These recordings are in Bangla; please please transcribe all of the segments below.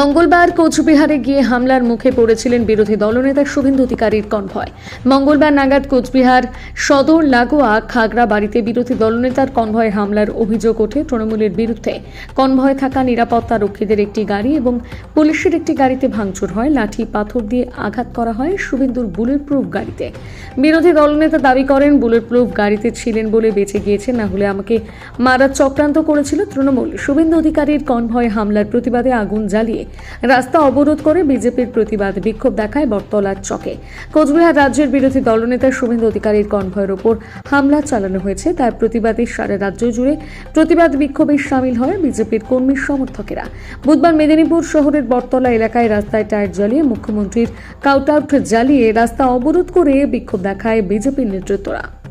মঙ্গলবার কোচবিহারে গিয়ে হামলার মুখে পড়েছিলেন বিরোধী দলনেতা শুভেন্দু অধিকারীর কনভয়। মঙ্গলবার নাগাদ কোচবিহার সদর লাগোয়া খাগড়া বাড়িতে বিরোধী দলনেতার কনভয় হামলার অভিযোগ ওঠে তৃণমূলের বিরুদ্ধে। কনভয়ে থাকা নিরাপত্তা রক্ষীদের একটি গাড়ি এবং পুলিশের একটি গাড়িতে ভাঙচুর হয়, লাঠি, পাথর দিয়ে আঘাত করা হয় শুভেন্দুর বুলেট প্রুফ গাড়িতে। বিরোধী দলনেতা দাবি করেন বুলেট প্রুফ গাড়িতে ছিলেন বলে বেঁচে গিয়েছেন না হলে আমাকে মারার চক্রান্ত করেছিল তৃণমূল। শুভেন্দু অধিকারীর কনভয় হামলার প্রতিবাদে আগুন জ্বালিয়ে রাস্তা অবরোধ করে বিজেপির প্রতিবাদ বিক্ষোভ দেখায় বটতলার চকে। কোচবিহার রাজ্যের বিরোধী দলনেতা শুভেন্দু অধিকারীর কনভয়ের ওপর হামলা চালানো হয়েছে। তার প্রতিবাদে সারা রাজ্য জুড়ে প্রতিবাদ বিক্ষোভে সামিল হয় বিজেপির কর্মী সমর্থকেরা। বুধবার মেদিনীপুর শহরের বটতলা এলাকায় রাস্তায় টায়ার জ্বালিয়ে মুখ্যমন্ত্রীর কাউটআউট জ্বালিয়ে রাস্তা অবরোধ করে বিক্ষোভ দেখায় বিজেপির নেতৃত্বরা।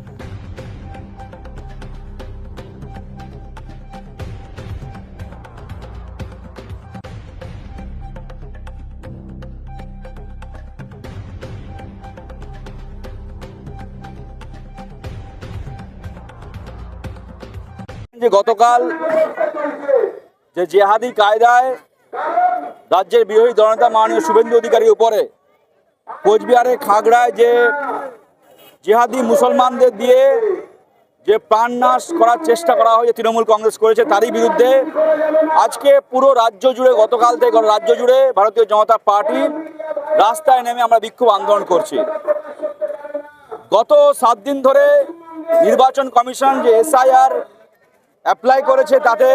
যে গতকাল যে জেহাদি কায়দায় রাজ্যের বিরোধী দলনেতা মাননীয় শুভেন্দু অধিকারীর উপরে কোচবিহারের খাগড়ায় যে জেহাদি মুসলমানদের দিয়ে যে প্রাণনাশ করার চেষ্টা করা হয়েছে তৃণমূল কংগ্রেস করেছে তারই বিরুদ্ধে আজকে পুরো রাজ্য জুড়ে, গতকাল থেকে রাজ্য জুড়ে ভারতীয় জনতা পার্টি রাস্তায় নেমে আমরা বিক্ষোভ আন্দোলন করছি। গত সাত দিন ধরে নির্বাচন কমিশন, যে এসআইআর অ্যাপ্লাই করেছে তাতে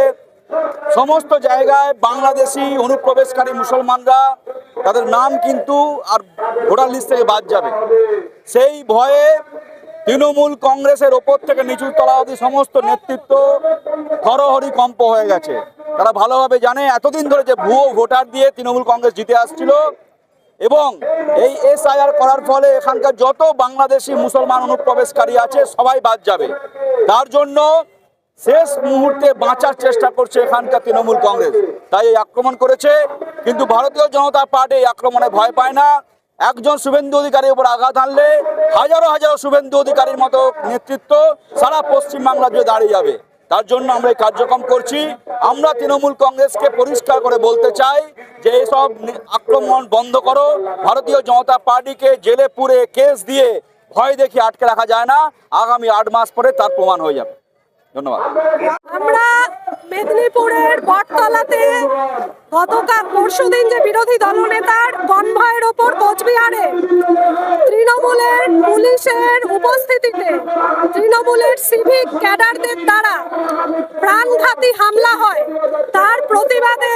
সমস্ত জায়গায় বাংলাদেশি অনুপ্রবেশকারী মুসলমানরা তাদের নাম কিন্তু আর ভোটার লিস্ট থেকে বাদ যাবে। সেই ভয়ে তৃণমূল কংগ্রেসের ওপর থেকে নিচু তলা অবধি সমস্ত নেতৃত্ব হরহরি কম্প হয়ে গেছে। তারা ভালোভাবে জানে, এতদিন ধরে যে ভুয়ো ভোটার দিয়ে তৃণমূল কংগ্রেস জিতে আসছিল এবং এই এসআইআর করার ফলে এখানকার যত বাংলাদেশি মুসলমান অনুপ্রবেশকারী আছে সবাই বাদ যাবে। তার জন্য শেষ মুহূর্তে বাঁচার চেষ্টা করছে এখানকার তৃণমূল কংগ্রেস। তাই এই আক্রমণ করেছে, কিন্তু ভারতীয় জনতা পার্টি এই আক্রমণে ভয় পায় না। একজন শুভেন্দু অধিকারীর উপর আঘাত আনলে হাজারো হাজারো শুভেন্দু অধিকারীর মতো নেতৃত্ব সারা পশ্চিমবাংলা জুড়ে দাঁড়িয়ে যাবে। তার জন্য আমরা এই কার্যক্রম করছি। আমরা তৃণমূল কংগ্রেসকে পরিষ্কার করে বলতে চাই যে এইসব আক্রমণ বন্ধ করো। ভারতীয় জনতা পার্টিকে জেলে পুরে কেস দিয়ে ভয় দেখিয়ে আটকে রাখা যায় না। আগামী আট মাস পরে তার প্রমাণ হয়ে যাবে। ধন্যবাদ। আমরা মেদিনীপুরের বটতলাতে গতকাল, পরশুদিন যে বিরোধী দলনেতার কনভয়ের ওপর কোচবিহারে, তৃণমূলের পুলিশের উপস্থিতিতে, তৃণমূলের সিভিক ক্যাডারদের দ্বারা প্রাণঘাতী হামলা হয়, তার প্রতিবাদে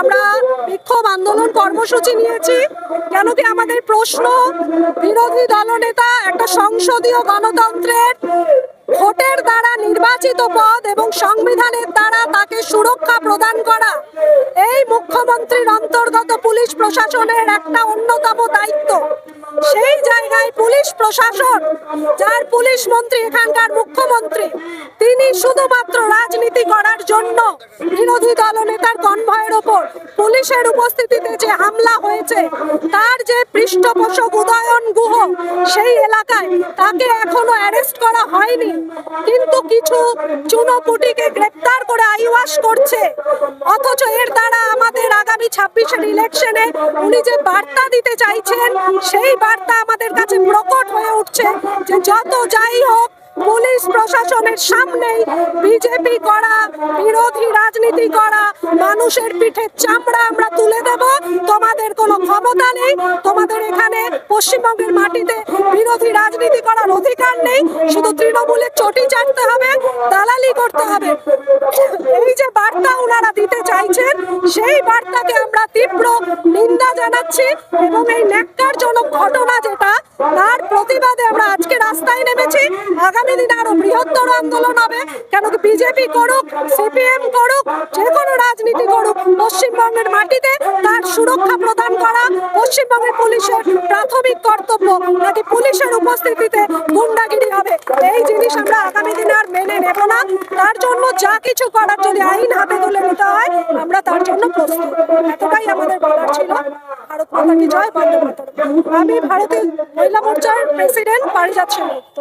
আমরা বিক্ষোভ আন্দোলন কর্মসূচি নিয়েছি। কেন কি আমাদের প্রশ্ন, বিরোধী দলনেতা একটা সংসদীয় গণতন্ত্রের ভোটের দ্বারা নির্বাচিত পদ এবং সংবিধানের দ্বারা তাকে সুরক্ষা প্রদান করা। এই মুখ্যমন্ত্রীর অন্তর্গত পুলিশ প্রশাসনের একটা অন্যতম দায়িত্ব। সেই জায়গায় পুলিশ প্রশাসন, যার পুলিশ মন্ত্রী এখানকার মুখ্যমন্ত্রী, তিনি শুধুমাত্র রাজনীতি করার জন্য বিরোধী দলনেতার কনভয়ের ওপর পুলিশের উপস্থিতিতে যে হামলা হয়েছে, তার যে পৃষ্ঠপোষক উদয়ন গুহ, সেই এলাকায় তাকে এখনও অ্যারেস্ট করা হয়নি। কিন্তু কিছু চুনোপুটিকে গ্রেপ্তার করে আইওয়াশ করছে। অথচ এর দ্বারা আমাদের আগামী ছাব্বিশের ইলেকশনে উনি যে বার্তা দিতে চাইছেন, সেই বার্তা আমাদের কাছে প্রকট হয়ে উঠছে যে যত যাই হোক পুলিশ প্রশাসনের সামনেই বিজেপি করা, বিরোধী রাজনীতি করা, মানুষের পিঠে চামড়া আমরা তুলে দেব। তোমাদের কোনো ক্ষমতা নেই, তোমাদের এখানে পশ্চিমবঙ্গের মাটিতে বিরোধী রাজনীতি করার অধিকার নেই। শুধু তৃণমূলের চটি চাটতে হবে, দালালি করতে হবে। বার্তা ওনারা দিতে চাইছেন, সেই বার্তাকে আমরা তীব্র নিন্দা জানাচ্ছি এবং এই ন্যাক্কারজনক ঘটনা যেটা, তার প্রতিবাদে আমরা আজকে রাস্তায় নেমেছি। আগামী দিনে আরও বৃহত্তর আন্দোলন হবে। কেন কি বিজেপি করুক, সিপিএম করুক, যে কোনো রাজনীতি করুক, পশ্চিমবঙ্গের মাটিতে তার সুরক্ষা প্রদান করা পশ্চিমবঙ্গের পুলিশের প্রাথমিক কর্তব্য নাকি পুলিশের উপস্থিতিতে গুন্ডাগিরি হবে? এই জিনিস আমরা আগামী দিনে আর মেনে নেব না। তার জন্য যা কিছু করার যদি আইন হাতে তুলে নিতে হয়, আমরা তার জন্য প্রস্তুত। এতটাই আমাদের বলার ছিল। আমি ভারতীয় মহিলা মোর্চার প্রেসিডেন্ট পারিজাত সেনগুপ্ত